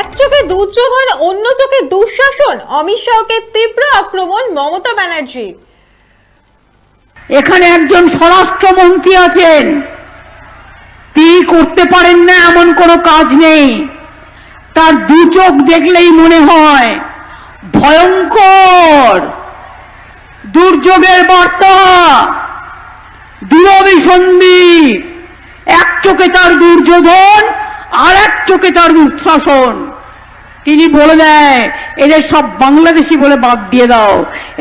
এক চোখে দুর্যোধন অন্য চোখে দুঃশাসন। অমিত শাহকে তীব্র আক্রমণ মমতা ব্যানার্জির এখানে একজন স্বরাষ্ট্রমন্ত্রী আছেন। তিনি করতে পারেন না, এমন কোনো কাজ নেই। তার দু চোখ দেখলেই মনে হয় ভয়ঙ্কর। দুর্যোগের বার্তা দূরভিসন্ধি এক চোখে তার দুর্যোধন আর এক চোখে তার দুঃশাসন তিনি বলে দেয়, এদের সব বাংলাদেশি বলে বাদ দিয়ে দাও,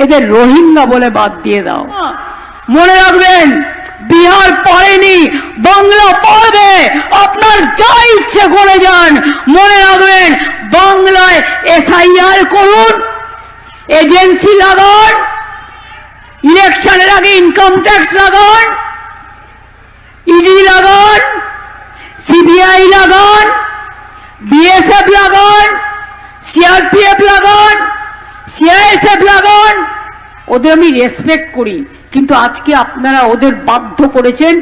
এদের রোহিঙ্গা বলে বাদ দিয়ে দাও। মনে রাখবেন, বিহার পড়েনি বাংলা পড়বে আপনার যা ইচ্ছে করে যান। মনে রাখবেন, বাংলায় এসআইআর করুন, এজেন্সি লাগান, ইলেকশনের আগে ইনকাম ট্যাক্স লাগান, ইডি লাগান সিবিআই লাগান, বিএসএফ লাগান, সিআরপিএফ লাগান, সিআইএসএফ লাগান। ওদের আমি রেসপেক্ট করি, কিন্তু আজকে আপনারা ওদের বাধ্য করেছেন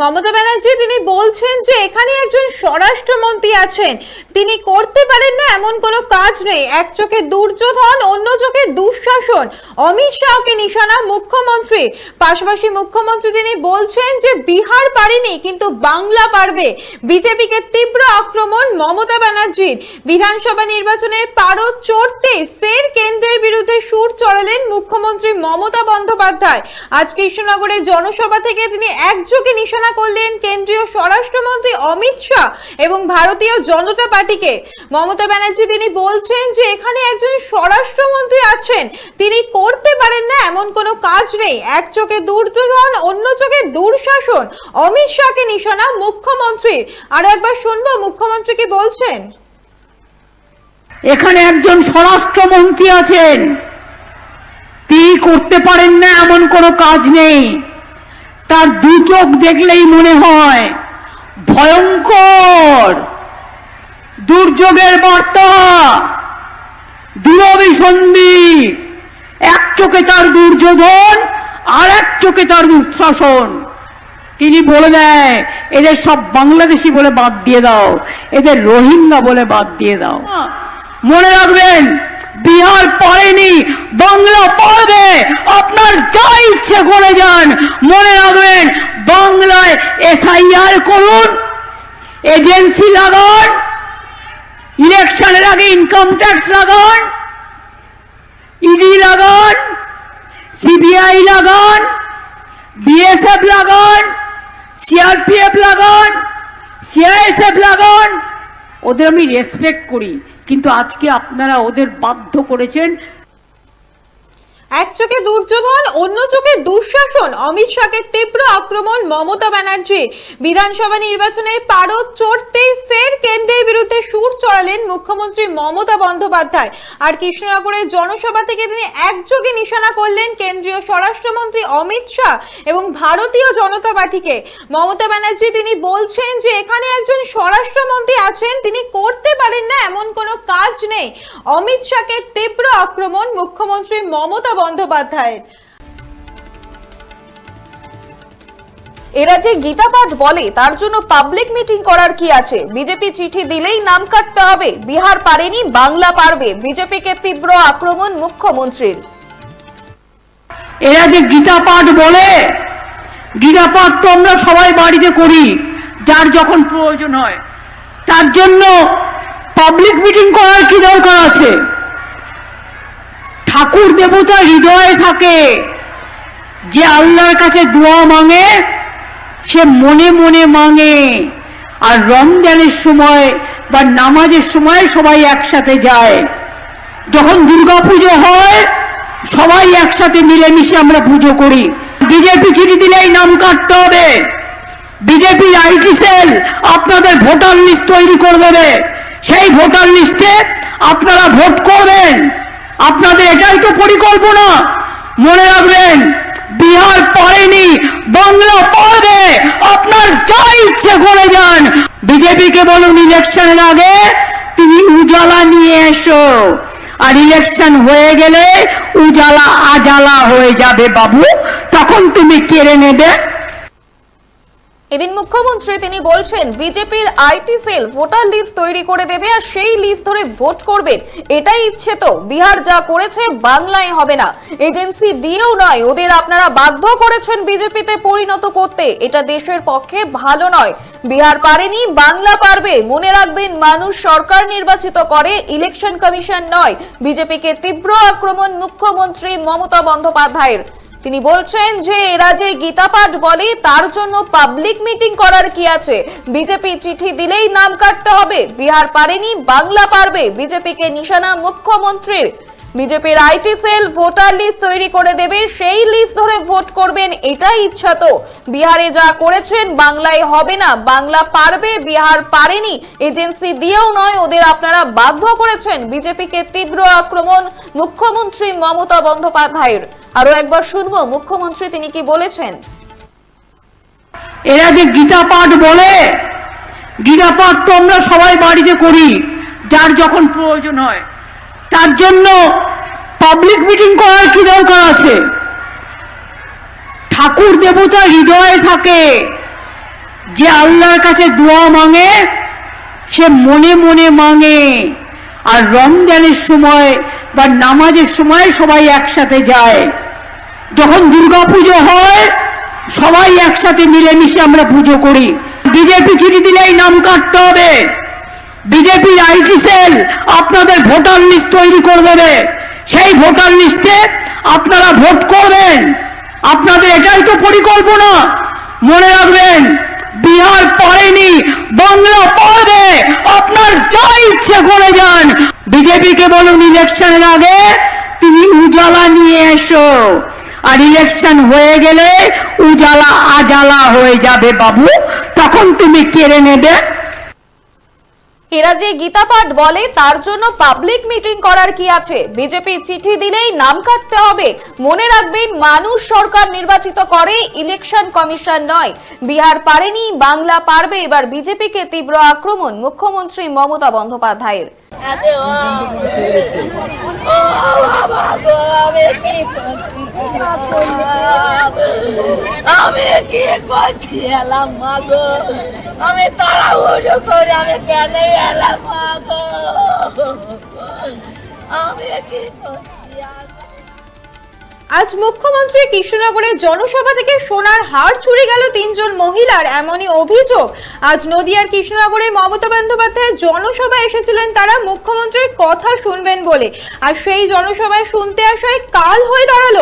মমতা ব্যানার্জি, তিনি বলছেন যে এখানে একজন স্বরাষ্ট্রমন্ত্রী আছেন। তিনি করতে পারেন না এমন কোনো কাজ নেই। এক চোখে দুর্যোধন, অন্য চোখে দুঃশাসন। অমিত শাহকে নিশানা মুখ্যমন্ত্রী। পাশাপাশি মুখ্যমন্ত্রী, তিনি বলছেন যে বিহার পারেনি, কিন্তু বাংলা পারবে। বিজেপিকে তীব্র আক্রমণ মমতা ব্যানার্জির। বিধানসভা নির্বাচনে পারো চড়তে ফের কেন্দ্রের বিরুদ্ধে সুর চড়ালেন মুখ্যমন্ত্রী মমতা বন্দ্যোপাধ্যায়। আজ কৃষ্ণনগরের জনসভা থেকে তিনি একযোগে নিশানা করলেন কেন্দ্রীয় স্বরাষ্ট্রমন্ত্রী অমিত শাহ এবং ভারতীয় জনতা পার্টিকে। মমতা ব্যানার্জি তিনি বলছেন যে এখানে একজন স্বরাষ্ট্রমন্ত্রী আছেন। তিনি করতে পারেন না, এমন কোনো কাজ নেই। এক চোখে দুর্যোধন, অন্য চোখে দুঃশাসন। অমিত শাহকে নিশানা মুখ্যমন্ত্রীর। আরও একবার শুনব, মুখ্যমন্ত্রী কি বলছেন? এখানে একজন স্বরাষ্ট্রমন্ত্রী আছেন। তিনি করতে পারেন না, এমন কোনো কাজ নেই। তার দু চোখ দেখলেই মনে হয় ভয়ঙ্কর। দুর্যোগের বার্তা দূরভিসন্ধি এক চোখে তার দুর্যোধন আর এক চোখে তার দুঃশাসন। তিনি বলে দেয়, এদের সব বাংলাদেশি বলে বাদ দিয়ে দাও, এদের রোহিঙ্গা বলে বাদ দিয়ে দাও। মনে রাখবেন বিহার পড়েনি, বাংলা পড়বে। আপনার যা ইচ্ছে করে যান, মনে রাখবেন, বাংলায় এসআইআর করুন, এজেন্সি লাগান, ইলেকশনের আগে ইনকাম ট্যাক্স লাগান ইডি লাগান সিবিআই লাগান বিএসএফ লাগান সিআরপিএফ লাগান সিআইএসএফ লাগান। ওদের আমি রেসপেক্ট করি। কিন্তু আজকে আপনারা ওদের বাধ্য করেছেন এক চোখে দুর্যোধন, অন্য চোখে দুঃশাসন। অমিত শাহকে তীব্র আক্রমণ মমতা ব্যানার্জি। বিধানসভা নির্বাচনে পারদ চড়তেই ফের কেন্দ্রের বিরুদ্ধে সুর চড়ালেন মুখ্যমন্ত্রী মমতা বন্দ্যোপাধ্যায়। আর কৃষ্ণনগরের জনসভা থেকে তিনি একযোগে নিশানা করলেন কেন্দ্রীয় স্বরাষ্ট্রমন্ত্রী অমিত শাহ এবং ভারতীয় জনতা পার্টিকে। মমতা ব্যানার্জি তিনি বলছেন যে, এখানে একজন স্বরাষ্ট্রমন্ত্রী আছেন, তিনি করতে পারেন না, এমন কোনো কাজ নেই। অমিত শাহকে তীব্র আক্রমণ মুখ্যমন্ত্রী মমতা বন্দ্যোপাধ্যায়ের। এরা যে গীতা পাঠ বলে, তার জন্য পাবলিক মিটিং করার কি আছে? বিজেপি চিঠি দিলেই নাম কাটতে হবে। বিহার পারেনি, বাংলা পারবে। বিজেপিকে তীব্র আক্রমণ মুখ্যমন্ত্রীর। এরা যে গীতা পাঠ বলে গীতা পাঠ তো আমরা সবাই বাড়িতে করি, যার যখন প্রয়োজন হয়। তার জন্য পাবলিক মিটিং করার কি দরকার আছে? ঠাকুর দেবতা হৃদয়ে থাকে। যে আল্লাহর কাছে দোয়া মাঙে, সে মনে মনে মাঙে। আর রমজানের সময় বা নামাজের সময় সবাই একসাথে যায়। যখন দুর্গা পুজো হয়, সবাই একসাথে মিলেমিশে আমরা পুজো করি। বিজেপি চিঠি দিলেই নাম কাটতে হবে। বিজেপি আইটি সেল আপনাদের ভোটার লিস্ট তৈরি করে দেবে। সেই ভোটার লিস্টে আপনারা ভোট করবেন। আপনাদের এটাই তো পরিকল্পনা। মনে রাখবেন, বিহার পড়েনি, বাংলা পড়বে, আপনার যা ইচ্ছে করে যান। বিজেপিকে বলুন, ইলেকশনের আগে তুমি উজালা নিয়ে এসো। আর ইলেকশন হয়ে গেলে উজালা আজালা হয়ে যাবে বাবু, তখন তুমি কেড়ে নেবে এদিন মুখ্যমন্ত্রী তিনি বলছেন, বিজেপির আইটি সেল ভোটার লিস্ট তৈরি করে দেবে আর সেই লিস্ট ধরে ভোট করবে। এটাই ইচ্ছে তো। বিহার যা করেছে, বাংলায় হবে না। এজেন্সি দিয়েও নয়। ওদের আপনারা বাধ্য করেছেন বিজেপিতে পরিণত করতে। এটা দেশের পক্ষে ভালো নয়। বিহার পারেনি, বাংলা পারবে। মনে রাখবেন, মানুষ সরকার নির্বাচিত করে, ইলেকশন কমিশন নয়। বিজেপিকে তীব্র আক্রমণ মুখ্যমন্ত্রী মমতা বন্দ্যোপাধ্যায়ের। তিনি বলছেন যে এরা যে গীতা পাঠ বলে, তার জন্য পাবলিক মিটিং করার কি আছে? বিজেপি চিঠি দিলেই নাম কাটতে হবে। বিহার পারেনি, বাংলা পারবে। বিজেপিকে নিশানা মুখ্যমন্ত্রীর। বিজেপির আইটি সেল ভোটার লিস্ট তৈরি করে দেবে, সেই লিস্ট ধরে ভোট করবেন এটাই ইচ্ছা তো বিহারে যা করেছেন, বাংলায় হবে না। বাংলা পারবে, বিহার পারেনি। এজেন্সি দিয়েও নয়, ওদের আপনারা বাধ্য করেছেন। বিজেপিকে তীব্র আক্রমণ, মুখ্যমন্ত্রী মমতা বন্দ্যোপাধ্যায়ের। আরও একবার শুনব, মুখ্যমন্ত্রী তিনি কি বলেছেন? এরা যে গীতা পাঠ বলে গীতা পাঠ তো আমরা সবাই বাড়িতে করি, যার যখন প্রয়োজন হয়। তার জন্য পাবলিক মিটিং করার কি দরকার আছে? ঠাকুর দেবতা হৃদয়ে থাকে। যে আল্লাহর কাছে দোয়া মাঙে, সে মনে মনে মাঙে। আর রমজানের সময় বা নামাজের সময় সবাই একসাথে যায়। যখন দুর্গা পুজো হয়, সবাই একসাথে মিলেমিশে আমরা পুজো করি। বিজেপি চিঠি দিলেই নাম কাটতে হবে। বিজেপির আইটি সেল আপনাদের ভোটার লিস্ট তৈরি করে দেবে সেই ভোটার লিস্টে আপনারা ভোট করবেন। আপনাদের এটাই তো পরিকল্পনা। মনে রাখবেন, বিহার পারেনি, বাংলা পারবে। আপনার যা ইচ্ছে করে যান। বিজেপিকে বলুন, ইলেকশনের আগে তুমি উজালা নিয়ে এসো। আর ইলেকশন হয়ে গেলে উজালা আজালা হয়ে যাবে বাবু। তখন তুমি কেড়ে নেবে এরা যে গীতাপাঠ বলে, তার জন্য পাবলিক মিটিং করার কি আছে? বিজেপি চিঠি দিলেই নাম কাটতে হবে। মনে রাখবেন, মানুষ সরকার নির্বাচিত করে ইলেকশন কমিশন নয়। বিহার পারেনি, বাংলা পারবে। এবার বিজেপিকে তীব্র আক্রমণ, মুখ্যমন্ত্রী মমতা বন্দ্যোপাধ্যায়ের। আমি কি করছি এলাম মাগো? আমি তারা উড়ো করে আমি কেন এলাম, মাগো। আমি কি করছি আজ মুখ্যমন্ত্রী কৃষ্ণনগরে জনসভা থেকে সোনার হার চুরি গেল তিনজন মহিলার, এমনই অভিযোগ। আজ নদিয়ার কৃষ্ণনগরে মমতা বন্দ্যোপাধ্যায়ের জনসভা এসেছিলেন তারা। মুখ্যমন্ত্রীর কথা বলে। আর সেই জনসভায় শুনতে আসায় কাল হয়ে দাঁড়াল।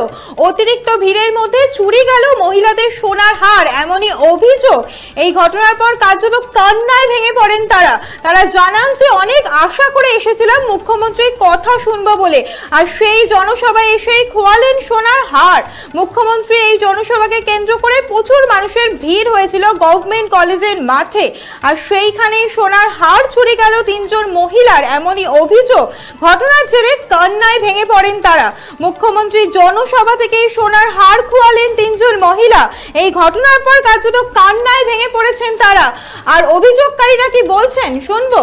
অতিরিক্ত ভিড়ের মধ্যে চুরি গেল মহিলাদের সোনার হার, এমনই অভিযোগ। এই ঘটনার পর কার্যত কান্নায় ভেঙে পড়েন তারা। তারা জানান যে অনেক আশা করে এসেছিলাম মুখ্যমন্ত্রীর কথা শুনব বলে। আর সেই জনসভায় এসেই খোয়ালেন সোনার হার। মুখ্যমন্ত্রী এই জনসভাকে কেন্দ্র করে প্রচুর মানুষের ভিড় হয়েছিল গভর্নমেন্ট কলেজের মাঠে। আর সেইখানেই সোনার হার চুরি গেল তিনজন মহিলার, এমনই অভিযোগ। ঘটনার জেরে কান্নায় ভেঙে পড়েন তারা। মুখ্যমন্ত্রী জনসভা থেকে সোনার হার খোয়ালেন তিনজন মহিলা। এই ঘটনার পর কার্যত কান্নায় ভেঙে পড়েছেন তারা। আর অভিযোগকারীরা কি বলছেন শুনব?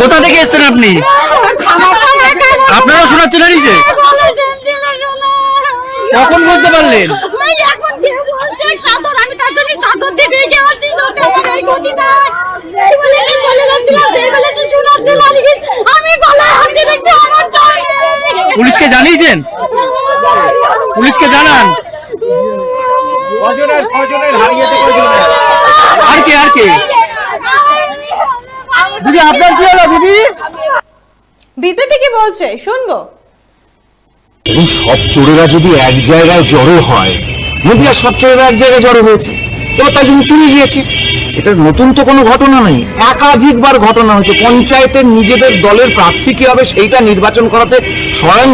কোথা থেকে এসেছেন আপনি? আপনারা শোনাচ্ছেন নিচে কখন বুঝতে পারলেন এখন কে বলছে চাদর আমি তার জন্য চাদর দিয়ে বেরিয়ে গেছি জোটে আমার এই গতি নাই এই বলে কি চলে যাচ্ছিলাম সেই বলে যে শোনাচ্ছিলাম আমি গলায় হাত দিয়ে দেখছি আমার দম নেই। পুলিশকে জানিয়েছেন? পুলিশকে জানান। আর কে আর কে? দিদি আপনার কি হলো দিদি? বিজেপি কি বলছে? শুনব। এবং সব চোরেরা যদি এক জায়গায় জড়ো হয় নদিয়া সব চোরেরা এক জায়গায় জড়ো হয়েছে। এবার তাই জন্য চুরি গিয়েছে এটা নতুন তো কোনো ঘটনা নেই। একাধিকবার ঘটনা হয়েছে। পঞ্চায়েতের নিজেদের দলের প্রার্থী কি হবে সেইটা নির্বাচন করাতে স্বয়ং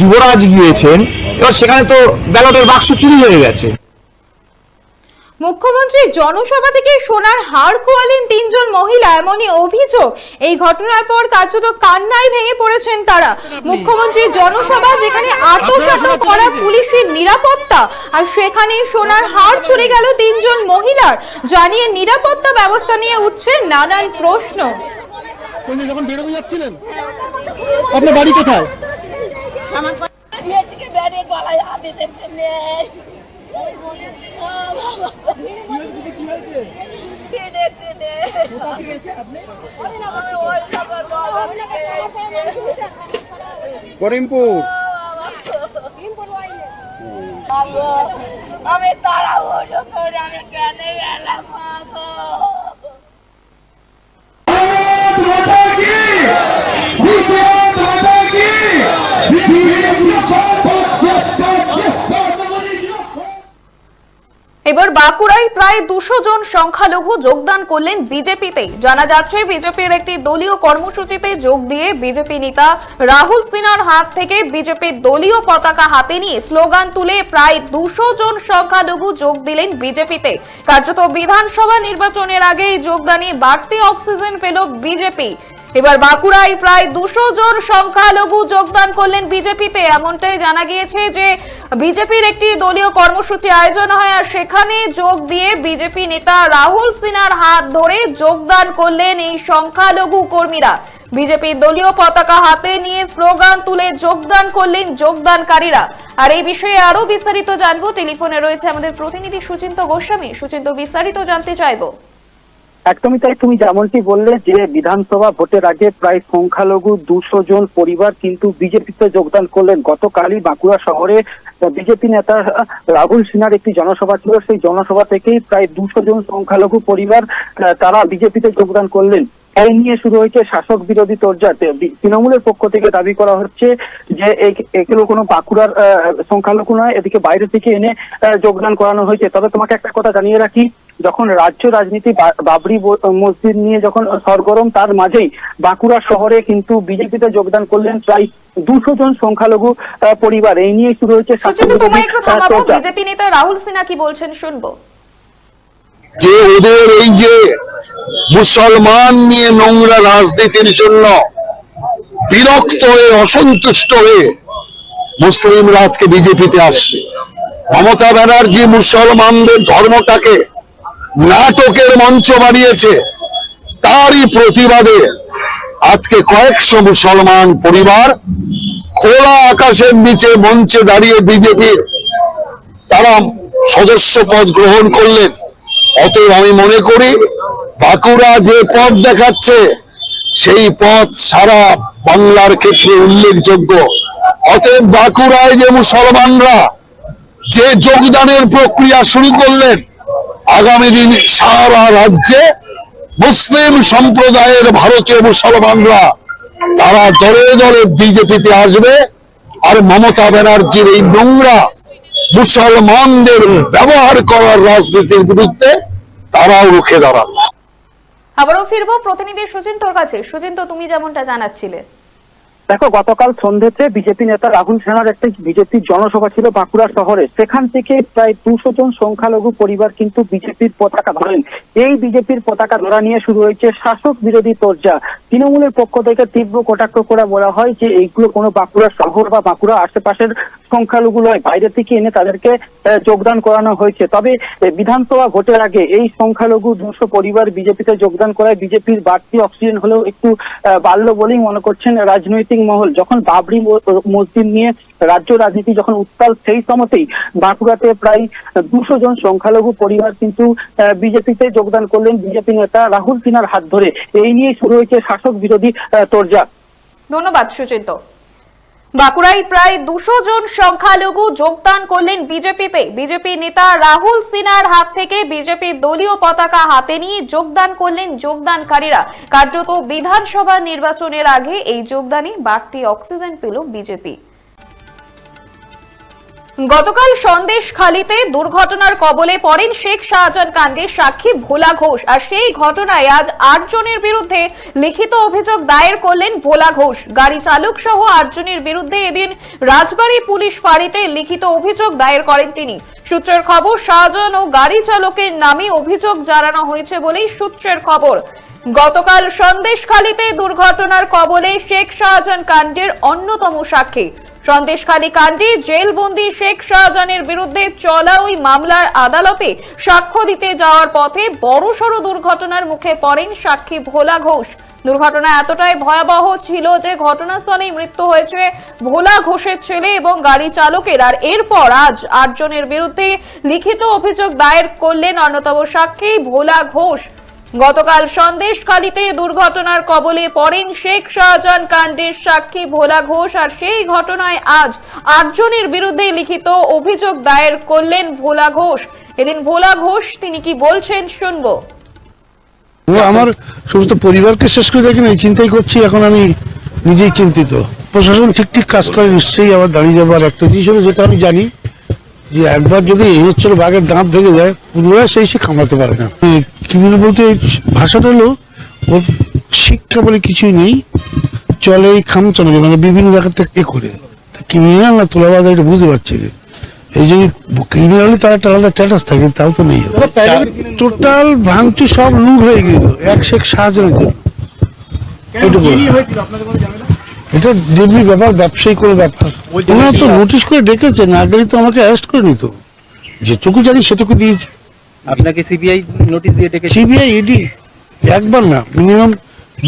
যুবরাজ গিয়েছেন। এবার সেখানে তো ব্যালটের বাক্স চুরি হয়ে গেছে। মুখ্যমন্ত্রী জনসভা থেকে সোনার হার খোয়ালেন তিনজন মহিলা এমনই অভিযোগ। এই ঘটনার পর কার্যত কান্নায় ভেঙে পড়েছেন তারা। মুখ্যমন্ত্রী জনসভা যেখানে আত্মসাত করা পুলিশের নিরাপত্তা আর সেখানে সোনার হার চুরি গেল তিনজন মহিলার। জানিয়ে নিরাপত্তা ব্যবস্থা নিয়ে উঠছে নানান প্রশ্ন। আপনি যখন বেরোতে যাচ্ছিলেন আপনার বাড়ি কোথায়? মেয়েটিকে বেড়ে গলায় হাত দিতে নেই। করিমপুর। আমি তাড়াহুড়ো করে আমি কেন এলাম এবার বাঁকুড়ায় প্রায় দুশো জন সংখ্যালঘু যোগদান করলেন বিজেপিতে জানা যাচ্ছে, বিজেপির একটি দলীয় কর্মসূচিতে যোগ দিয়ে বিজেপি নেতা রাহুল সিনহার হাত থেকে বিজেপির দলীয় পতাকা হাতে নিয়ে স্লোগান তুলে প্রায় দুশো জন সংখ্যালঘু যোগ দিলেন বিজেপিতে। কার্যত বিধানসভা নির্বাচনের আগে যোগদানে বাড়তি অক্সিজেন পেল বিজেপি। এবার বাঁকুড়ায় প্রায় দুশো জন সংখ্যালঘু যোগদান করলেন বিজেপিতে। এমনটাই জানা গিয়েছে যে, বিজেপির একটি দলীয় কর্মসূচি আয়োজন হয় আর সেখানে যোগ দিয়ে বিজেপি নেতা রাহুল সিনহার হাত ধরে যোগদান করলেন এই সংখ্যালঘু কর্মীরা। বিজেপির দলীয় পতাকা হাতে নিয়ে স্লোগান তুলে যোগদান করলেন যোগদানকারীরা। আর এই বিষয়ে আরও বিস্তারিত জানব। টেলিফোনে রয়েছে আমাদের প্রতিনিধি সুচিন্ত গোস্বামী। সুচিন্ত, বিস্তারিত জানতে চাইব। একদমই তাই, তুমি যেমনটি বললে যে বিধানসভা ভোটের আগে প্রায় সংখ্যালঘু দুশো জন পরিবার কিন্তু বিজেপিতে যোগদান করলেন। গতকালই বাঁকুড়া শহরে বিজেপি নেতা রাহুল সিনহার একটি জনসভা ছিল। সেই জনসভা থেকেই প্রায় দুশো জন সংখ্যালঘু পরিবার তারা বিজেপিতে যোগদান করলেন। এই নিয়ে শুরু হয়েছে শাসক বিরোধী তোরজাতে তৃণমূলের পক্ষ থেকে দাবি করা হচ্ছে যে এগুলো কোনো বাঁকুড়ার সংখ্যালঘু নয়, এদিকে বাইরে থেকে এনে যোগদান করানো হয়েছে। তবে তোমাকে একটা কথা জানিয়ে রাখি যখন রাজ্য রাজনীতি বাবরি মসজিদ নিয়ে যখন সরগরম তার মাঝেই বাঁকুড়া শহরে কিন্তু বিজেপিতে যোগদান করলেন প্রায় দুশো জন সংখ্যালঘু পরিবার। এই নিয়ে শুরু হয়েছে। বিজেপি নেতা রাহুল সিনহা কি বলছেন? শুনব। যে ওদের এই যে মুসলমান নিয়ে নোংরা রাজনীতির জন্য বিরক্ত হয়ে অসন্তুষ্ট হয়ে মুসলিমরা আজকে বিজেপিতে আসছে। মমতা ব্যানার্জি মুসলমানদের ধর্মটাকে নাটকের মঞ্চ বানিয়েছে। তারই প্রতিবাদে আজকে কয়েকশো মুসলমান পরিবার খোলা আকাশের নিচে মঞ্চে দাঁড়িয়ে বিজেপির তারা সদস্য পদ গ্রহণ করলেন। অতএব আমি মনে করি, বাঁকুড়া যে পথ দেখাচ্ছে, সেই পথ সারা বাংলার ক্ষেত্রে উল্লেখযোগ্য। অতএব বাঁকুড়ায় যে মুসলমানরা যে যোগদানের প্রক্রিয়া শুরু করলেন আগামী দিন সারা রাজ্যে মুসলিম সম্প্রদায়ের ভারতীয় মুসলমানরা তারা দলে দলে বিজেপিতে আসবে আর মমতা ব্যানার্জির এই নোংরা মুসলমানদের ব্যবহার করার রাজনীতির বিরুদ্ধে তারাও রুখে দাঁড়াবে আবারও ফিরবো প্রতিনিধি সুচিন্তর কাছে। সুচিন্ত, তুমি যেমনটা জানাচ্ছিলে। দেখো, গতকাল সন্ধ্যেতে বিজেপি নেতা রাহুল সেনার একটা বিজেপির জনসভা ছিল বাঁকুড়া শহরে। সেখান থেকে প্রায় দুশো জন সংখ্যালঘু পরিবার কিন্তু বিজেপির পতাকা ধরেন। এই বিজেপির পতাকা ধরা নিয়ে শুরু হয়েছে শাসক বিরোধী তর্জা। তৃণমূলের পক্ষ থেকে তীব্র কটাক্ষ করে বলা হয় যে এইগুলো কোনো বাঁকুড়া শহর বা বাঁকুড়া আশেপাশের সংখ্যালঘু নয়, বাইরে থেকে এনে তাদেরকে যোগদান করানো হয়েছে। তবে বিধানসভা ভোটের আগে এই সংখ্যালঘু দুশো পরিবার বিজেপিতে যোগদান করায় বিজেপির বাড়তি অক্সিজেন হলেও একটু বাড়ল বলেই মনে করছেন রাজনৈতিক মহল, যখন বাবরি মসজিদ নিয়ে রাজ্য রাজনীতি যখন উত্তাল, সেই সময়তেই বাঁকুড়াতে প্রায় দুশো জন সংখ্যালঘু পরিবার কিন্তু বিজেপিতে যোগদান করলেন। বিজেপি নেতা রাহুল সিনহার হাত ধরে। এই নিয়ে শুরু হয়েছে শাসক বিরোধী তোরজা ধন্যবাদ, সুচিন্ত। বাঁকুড়ায় প্রায় দুশো জন সংখ্যালঘু যোগদান করলেন বিজেপিতে। বিজেপি নেতা রাহুল সিনহার হাত থেকে বিজেপির দলীয় পতাকা হাতে নিয়ে যোগদান করলেন যোগদানকারীরা। কার্যত বিধানসভা নির্বাচনের আগে এই যোগদানে বাড়তি অক্সিজেন পেল বিজেপি। গতকাল সন্দেশখালীতে দুর্ঘটনার কবলে পড়েন শেখ শাহজাহান কাণ্ডের সাক্ষী ভোলা ঘোষ। আর সেই ঘটনায় আজ আট জনের বিরুদ্ধে লিখিত অভিযোগ দায়ের করলেন ভোলা ঘোষ। গাড়ি চালক সহ আটজনের বিরুদ্ধে এদিন রাজবাড়ী পুলিশ ফাঁড়িতে লিখিত অভিযোগ দায়ের করেন তিনি। সূত্রের খবর, শাহজাহান ও গাড়ি চালকের নামে অভিযোগ জানানো হয়েছে বলেই সূত্রের খবর। গতকাল সন্দেশখালীতে দুর্ঘটনার কবলে শেখ শাহজাহান কাণ্ডের অন্যতম সাক্ষী। সন্দেশখালী কাণ্ডে জেলবন্দি শেখ শাহজাহানের বিরুদ্ধে চলা ওই মামলার আদালতে সাক্ষ্য দিতে যাওয়ার পথে বড়সড় দুর্ঘটনার মুখে পড়েন সাক্ষী ভোলা ঘোষ। দুর্ঘটনা এতটাই ভয়াবহ ছিল যে ঘটনাস্থলেই মৃত্যু হয়েছে ভোলা ঘোষের ছেলে এবং গাড়ি চালকের। আর এরপর আজ আটজনের বিরুদ্ধে লিখিত অভিযোগ দায়ের করলেন অন্যতম সাক্ষী ভোলা ঘোষ। গতকাল সন্দেশখালীতে দুর্ঘটনার কবলে পড়েন শেখ শাহজাহান কাণ্ডের সাক্ষী ভোলা ঘোষ, আর সেই ঘটনায় আজ আটজনের বিরুদ্ধে লিখিত অভিযোগ দায়ের করলেন ভোলা ঘোষ। এদিন ভোলা ঘোষ, তিনি কি বলছেন শুনব। আমার সমস্ত পরিবারকে শেষ করে দেখি না চিন্তাই করছি, এখন আমি নিজেই চিন্তিত। প্রশাসন ঠিক ঠিক কাজ করে, নিশ্চয়ই আবার দাঁড়িয়ে যাবার একটা জিনিস হলো যেটা আমি জানি যে একবার যদি এই হচ্ছে বাঘের দাঁত ভেঙে যায়, পুনরায় সেই সে খামাতে পারে না। কি বলে বলতে ভাষাটা হলো ওর শিক্ষা বলে কিছুই নেই চলে এই খাম চলে মানে বিভিন্ন জায়গা থেকে এ করে। ক্রিমিনাল না তোলাবাজ এটা বুঝতে পারছি এই জন্য ক্রিমিনালি তার একটা আলাদা স্ট্যাটাস থাকে তাও তো নেই। টোটাল ভাঙচুর সব লুট হয়ে গেল এক শেখ শাহজাহানের জন্য। এটা ডিগ্রি ব্যাপার ব্যবসায়ী করে ব্যাপার। ওনারা তো নোটিশ করে ডেকেছে না গেলে তো আমাকে অ্যারেস্ট করে নিত। যেটুকু জানি সেটুকু দিয়েছে। আপনাকে সিবিআই নোটিশ দিয়ে ডেকেছে? সিবিআই ইডি একবার না মিনিমাম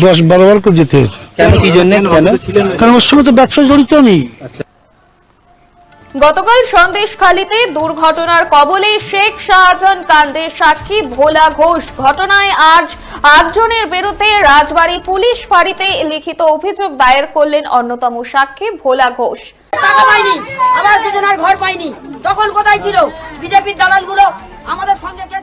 দশ বারো বার করে যেতে হয়েছে। কেন কি জন্য কেন? কারণ ওর সঙ্গে তো ব্যবসা জড়িত নেই। গতকাল সন্দেশখালীতে দুর্ঘটনার কবলে শেখ শাহজাহান কান্দের সাক্ষী ভোলা ঘোষ। ঘটনায় আজ আটজনের বিরুদ্ধে রাজবাড়ী পুলিশ ফাঁড়িতে লিখিত অভিযোগ দায়ের করলেন অন্যতম সাক্ষী ভোলা ঘোষ। টাকা পাইনি আবার দুজনের ঘর পাইনি। তখন কোথায় ছিল? বিজেপির দালালগুলো আমাদের সঙ্গে কে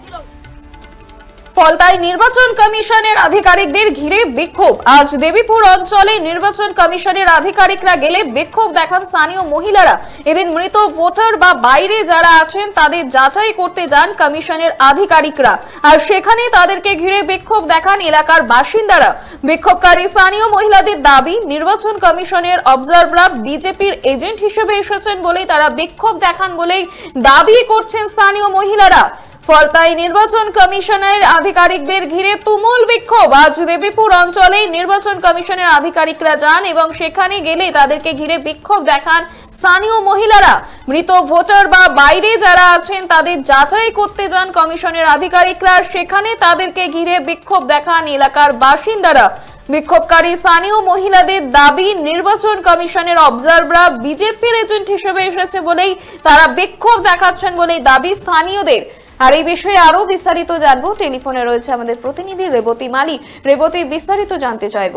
ফলতায় নির্বাচন কমিশনের আধিকারিকদের ঘিরে বিক্ষোভ। আজ দেবীপুর অঞ্চলে নির্বাচন কমিশনের আধিকারিকরা গেলে বিক্ষোভ দেখান স্থানীয় মহিলারা। এদিন মৃত ভোটার বা বাইরে যারা আছেন, তাদের যাচাই করতে যান কমিশনের আধিকারিকরা। আর সেখানে তাদেরকে ঘিরে বিক্ষোভ দেখান এলাকার বাসিন্দারা। বিক্ষোভকারী স্থানীয় মহিলাদের দাবি, নির্বাচন কমিশনের অবজারভাররা বিজেপির এজেন্ট হিসেবে এসেছেন বলেই তারা বিক্ষোভ দেখান বলেই দাবি করছেন স্থানীয় মহিলারা। ফলতাই নির্বাচন কমিশনের আধিকারিকদের ঘিরে তুমুল বিক্ষোভ। আজ দেবীপুর অঞ্চলে নির্বাচন কমিশনের আধিকারিকরা যান এবং সেখানে গেলে তাদেরকে ঘিরে বিক্ষোভ দেখান স্থানীয় মহিলারা। মৃত ভোটার বা বাইরে যারা আছেন, তাদের যাচাই করতে যান কমিশনের আধিকারিকরা। সেখানে তাদেরকে ঘিরে বিক্ষোভ দেখান এলাকার বাসিন্দারা। বিক্ষোভকারী স্থানীয় মহিলাদের দাবি, নির্বাচন কমিশনের অবজারভাররা বিজেপির এজেন্ট হিসেবে এসেছে বলেই তারা বিক্ষোভ দেখাচ্ছেন বলেই দাবি স্থানীয়দের। আর এই বিষয়ে আরও বিস্তারিত জানব। টেলিফোনে রয়েছে আমাদের প্রতিনিধি রেবতী মালি রেবতী, বিস্তারিত জানতে চাইব।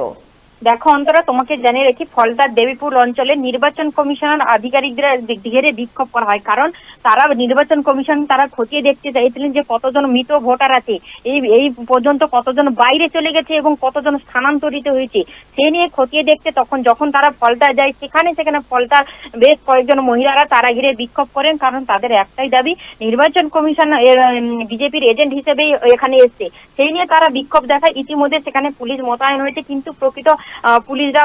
দেখো অন্তরা, তোমাকে জানিয়ে রাখি ফলতার দেবীপুর অঞ্চলে নির্বাচন কমিশনার আধিকারিকদের ঘিরে বিক্ষোভ করা হয়। কারণ তারা নির্বাচন কমিশন তারা খতিয়ে দেখতে চাইছিলেন যে কতজন মৃত ভোটার আছে, এই এই পর্যন্ত কতজন বাইরে চলে গেছে এবং কতজন স্থানান্তরিত হয়েছে, সে নিয়ে খতিয়ে দেখতে তখন যখন তারা ফলতার যায়, সেখানে সেখানে ফলতার বেশ কয়েকজন মহিলারা তারা ঘিরে বিক্ষোভ করেন, কারণ তাদের একটাই দাবি, নির্বাচন কমিশন বিজেপির এজেন্ট হিসেবেই এখানে এসছে। সেই নিয়ে তারা বিক্ষোভ দেখায়। ইতিমধ্যে সেখানে পুলিশ মোতায়েন হয়েছে, কিন্তু প্রকৃত পুলিশরা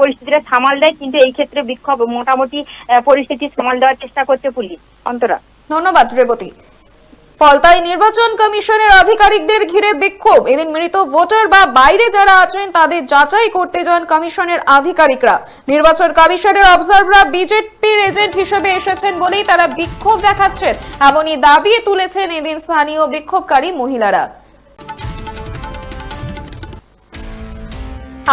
পরিস্থিতিটা সামাল দেয়, কিন্তু এই ক্ষেত্রে বিক্ষোভ মোটামুটি পরিস্থিতি সামাল দেওয়ার চেষ্টা করছে পুলিশ। অন্তরা। ধন্যবাদ, রেবতী। ফলতাই নির্বাচন কমিশনের আধিকারিকদের ঘিরে বিক্ষোভ। এদিন মৃত ভোটার বা বাইরে যারা আছেন, তাদের যাচাই করতে যান কমিশনের আধিকারিকরা। নির্বাচন কমিশনের অবজারভাররা বিজেপির এজেন্ট হিসেবে এসেছেন বলেই তারা বিক্ষোভ দেখাচ্ছেন। এমনই দাবি তুলেছেন এদিন স্থানীয় বিক্ষোভকারী মহিলারা।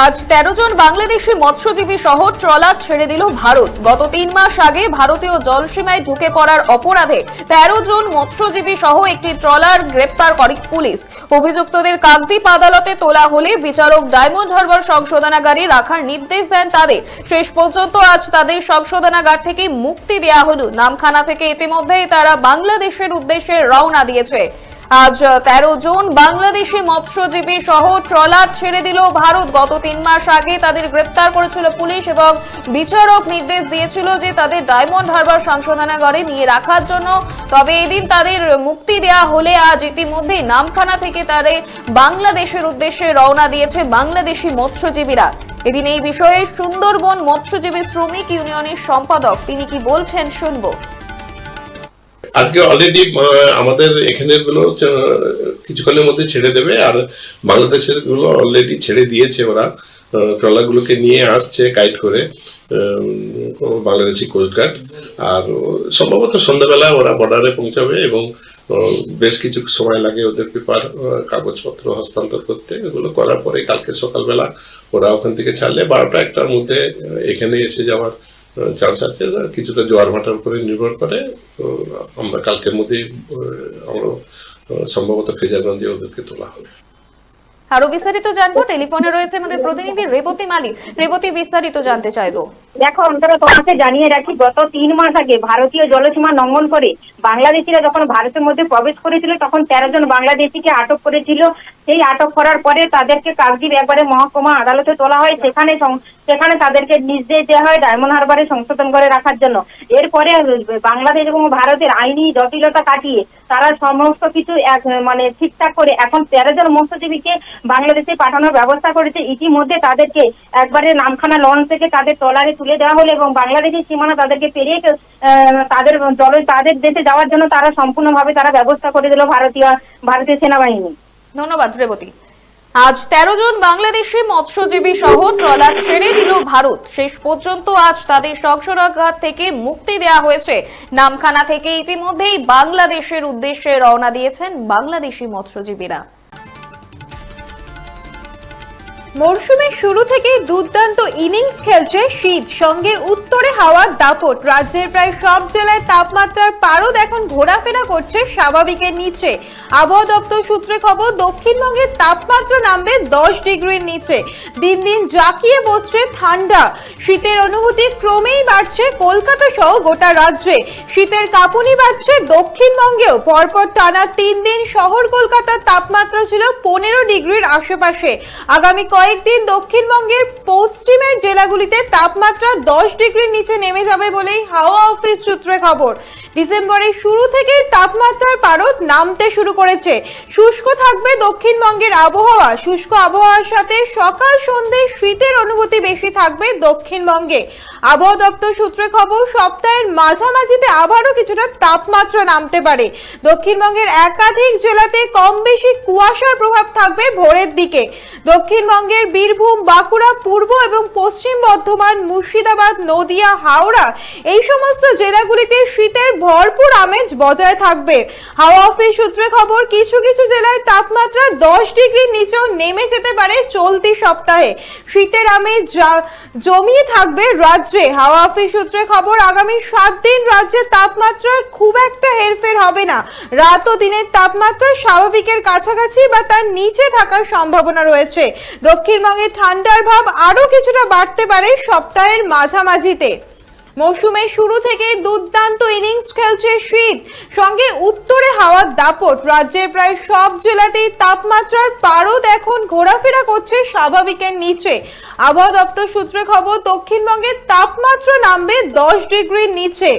আজ তেরো জন বাংলাদেশি মৎস্যজীবী সহ ট্রলার ছেড়ে দিল ভারত। গত তিন মাস আগে ভারতীয় জলসীমায় ঢুকে পড়ার অপরাধে তেরো জন মৎস্যজীবী সহ একটি ট্রলার গ্রেপ্তার করে পুলিশ। অভিযুক্তদের কাকদ্বীপ আদালতে তোলা হলে বিচারক ডায়মন্ড হারবার সংশোধনাগারে রাখার নির্দেশ দেন তাদের। শেষ পর্যন্ত আজ তাদের সংশোধনাগার থেকে মুক্তি দেওয়া হলো। নামখানা থেকে ইতিমধ্যেই তারা বাংলাদেশের উদ্দেশ্যে রওনা দিয়েছে। আজ তেরো জন বাংলাদেশি মৎস্যজীবী সহ ট্রলার ছেড়ে দিল ভারত। গত তিন মাস আগে তাদের গ্রেপ্তার করেছিল পুলিশ এবং বিচারক নির্দেশ দিয়েছিল যে তাদের ডায়মন্ড হারবার সংশোধনাগারে নিয়ে রাখার জন্য। তবে এদিন তাদের মুক্তি দেওয়া হলে আজ ইতিমধ্যে নামখানা থেকে তাদের বাংলাদেশের উদ্দেশ্যে রওনা দিয়েছে বাংলাদেশি মৎস্যজীবীরা। এদিন এই বিষয়ে সুন্দরবন মৎস্যজীবী শ্রমিক ইউনিয়নের সম্পাদক, তিনি কি বলছেন শুনব। আজকে অলরেডি আমাদের এখানেরগুলো কিছুক্ষণের মধ্যে ছেড়ে দেবে, আর বাংলাদেশেরগুলো অলরেডি ছেড়ে দিয়েছে ওরা। ট্রলার গুলোকে নিয়ে আসছে গাইড করে বাংলাদেশি কোস্টগার্ড আর সম্ভবত সন্ধ্যাবেলা ওরা বর্ডারে পৌঁছাবে এবং বেশ কিছু সময় লাগে ওদের পেপার কাগজপত্র হস্তান্তর করতে। এগুলো করার পরে কালকে সকালবেলা ওরা ওখান থেকে ছাড়লে বারোটা একটার মধ্যে এখানে এসে যাওয়ার চান্স আছে কিছুটা জোয়ার ভাটার উপরে নির্ভর করে। তো আমরা কালকের মধ্যেই আমরা সম্ভবত ফেজারগঞ্জে ওদেরকে তোলা হবে। আরও বিস্তারিত জানব, টেলিফোনে রয়েছে আমাদের প্রতিনিধি রেবতী মালিক। রেবতী, বিস্তারিত জানতে চাইব। দেখো অন্তরা তোমাকে জানিয়ে রাখি, গত তিন মাস আগে ভারতীয় জলসীমা লঙ্ঘন করে বাংলাদেশিরা যখন ভারতের মধ্যে প্রবেশ করেছিল, তখন তেরো জন বাংলাদেশিকে আটক করেছিল। সেই আটক করার পরে তাদেরকে কাকদ্বীপ একবারে মহকুমা আদালতে তোলা হয়। সেখানে সেখানে তাদেরকে নির্দেশ দেওয়া হয় ডায়মন্ড হারবারে সংশোধন করে রাখার জন্য। এরপরে বাংলাদেশ এবং ভারতের আইনি জটিলতা কাটিয়ে তারা সমস্ত কিছু এক- মানে ঠিকঠাক করে এখন তেরো জন মৎস্যজীবীকে বাংলাদেশে পাঠানোর ব্যবস্থা করেছে। ইতিমধ্যে তাদেরকে একবারে নামখানা লঞ্চ থেকে তাদের ট্রলারে তুলে দেওয়া হলো এবং বাংলাদেশের সীমানা তাদেরকে পেরিয়ে তাদের জল তাদের দেশে যাওয়ার জন্য তারা সম্পূর্ণভাবে তারা ব্যবস্থা করে দিল ভারতীয় ভারতীয় সেনাবাহিনী। ধন্যবাদ রেবতী আজ তেরো জন বাংলাদেশি মৎস্যজীবী সহ ট্রলার ছেড়ে দিল ভারত। শেষ পর্যন্ত আজ তাদের সংসরাঘাত থেকে মুক্তি দেওয়া হয়েছে। নামখানা থেকে ইতিমধ্যেই বাংলাদেশের উদ্দেশ্যে রওনা দিয়েছেন বাংলাদেশি মৎস্যজীবীরা। মরশুমের শুরু থেকেই দুর্দান্ত ইনিংস খেলছে শীত। সঙ্গে উত্তরে হাওয়ার দাপট। রাজ্যের প্রায় সব জেলায় তাপমাত্রার পারদ এখন ঘোরাফেরা করছে স্বাভাবিকের নিচে। আবহাওয়া দপ্তর সূত্রে খবর দক্ষিণবঙ্গের তাপমাত্রা নামবে দশ ডিগ্রির নিচে। দিন দিন জাঁকিয়ে বসছে ঠান্ডা। শীতের অনুভূতি ক্রমেই বাড়ছে কলকাতা সহ গোটা রাজ্যে। শীতের কাঁপুনি বাড়ছে দক্ষিণবঙ্গেও। পরপর টানা তিন দিন শহর কলকাতার তাপমাত্রা ছিল পনেরো ডিগ্রির আশেপাশে। আগামী কয়েকদিন দক্ষিণবঙ্গের পশ্চিমের জেলাগুলিতে তাপমাত্রা দশ ডিগ্রির নিচে নেমে যাবে বলেই হাওয়া অফিস সূত্রে খবর। ডিসেম্বরের শুরু থেকেই তাপমাত্রার পারদ নামতে শুরু করেছে। শুষ্ক থাকবে দক্ষিণবঙ্গের আবহাওয়া। শুষ্ক আবহাওয়ার সাথে সকাল সন্ধে শীতের অনুভূতি বেশি থাকবে দক্ষিণবঙ্গে। আবহাওয়া দপ্তর সূত্রে খবর, সপ্তাহের মাঝামাঝিতে আবারও কিছুটা তাপমাত্রা নামতে পারে। দক্ষিণবঙ্গের একাধিক জেলাতে কম বেশি কুয়াশার প্রভাব থাকবে ভোরের দিকে। দক্ষিণবঙ্গের বীরভূম, বাঁকুড়া, পূর্ব এবং পশ্চিম বর্ধমান, মুর্শিদাবাদ, নদিয়া, হাওড়া এই সমস্ত জেলাগুলিতে শীতের ভরপুর আমেজ বজায় থাকবে। হাওয়া অফিস সূত্রে খবর, কিছু কিছু জেলায় তাপমাত্রা দশ ডিগ্রির নিচেও নেমে যেতে পারে চলতি সপ্তাহে। শীতের আমেজ জমিয়ে থাকবে রাজ্যে। হাওয়া অফিস সূত্রে খবর, আগামী সাত দিন রাজ্যের তাপমাত্রার খুব একটা হেরফের হবে না। রাত ও দিনের তাপমাত্রা স্বাভাবিকের কাছাকাছি বা তার নিচে থাকার সম্ভাবনা রয়েছে। দক্ষিণবঙ্গে ঠান্ডার ভাব আরও কিছুটা বাড়তে পারে সপ্তাহের মাঝামাঝিতে। মৌসুমের শুরু থেকে দুর্দান্ত ইনিংস খেলছে শীত। সঙ্গে উত্তরে হাওয়ার দাপট। রাজ্যের প্রায় সব জেলাতেই তাপমাত্রার পারদ এখন ঘোরাফেরা করছে স্বাভাবিকের নিচে। আবহাওয়া দপ্তর সূত্রে খবর দক্ষিণবঙ্গের তাপমাত্রা নামবে দশ ডিগ্রির নিচে।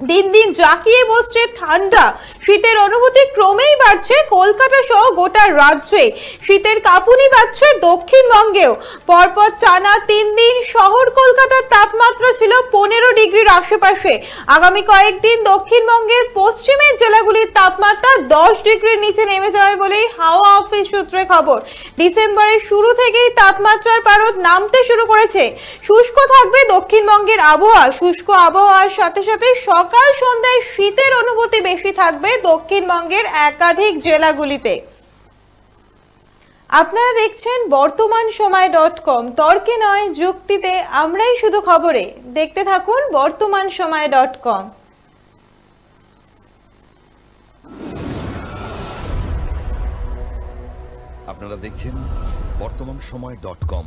দিন দিন জাঁকিয়ে বসছে ঠান্ডা। শীতের অনুভূতি ক্রমেই বাড়ছে কলকাতা সহ গোটা রাজ্যে। শীতের কাঁপুনি বাড়ছে দক্ষিণবঙ্গেও। পরপর টানা তিন দিন শহর কলকাতার তাপমাত্রা ছিল পনেরো ডিগ্রির আশেপাশে। আগামী কয়েকদিন দক্ষিণবঙ্গের পশ্চিমের জেলাগুলির তাপমাত্রা দশ ডিগ্রির নিচে নেমে যাবে বলেই হাওয়া অফিস সূত্রে খবর। ডিসেম্বরের শুরু থেকেই তাপমাত্রার পারদ নামতে শুরু করেছে। শুষ্ক থাকবে দক্ষিণবঙ্গের আবহাওয়া। শুষ্ক আবহাওয়ার সাথে সাথে সকাল সন্ধ্যায় শীতের অনুভূতি বেশি থাকবে দক্ষিণবঙ্গের একাধিক জেলাগুলিতে। আপনারা দেখছেন বর্তমান সময় ডট কম। তর্কে নয়, যুক্তিতে আমরাই শুধু খবরে। দেখতে থাকুন বর্তমান সময় ডট কম। আপনারা দেখছেন বর্তমান সময় ডট কম।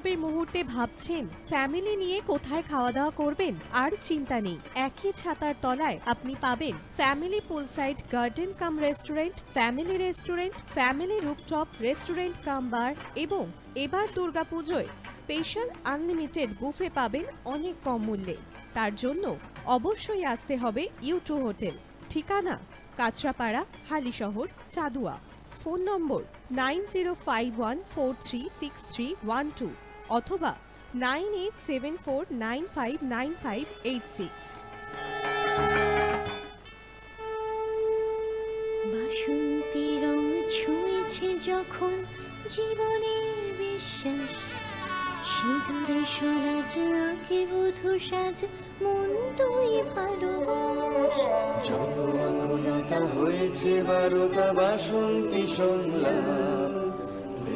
উৎসবের মুহূর্তে ভাবছেন, ফ্যামিলি নিয়ে কোথায় খাওয়া দাওয়া করবেন? আর চিন্তা নেই। একই ছাতার তলায় আপনি পাবেন family poolside garden cum restaurant, family restaurant, family rooftop restaurant cum bar এবং এবার দুর্গাপুজোয় স্পেশাল আনলিমিটেড বুফে পাবেন অনেক কম মূল্যে। তার জন্য অবশ্যই আসতে হবে ইউটু হোটেল। ঠিকানা Kanchrapara, Halisahar, Chadua. Phone number nine zero five one four three six three one two. অথবা nine eight seven four nine five nine five eight six. বাসন্তী রং ছুঁয়েছে যখন জীবনের বিশ্বাস। সিঁদুরে সরাজ আগে বধু সাজ মন দুই ভালোবাস। যত আকুলতা হয়েছে বারোটা বাসন্তী সংলাপ।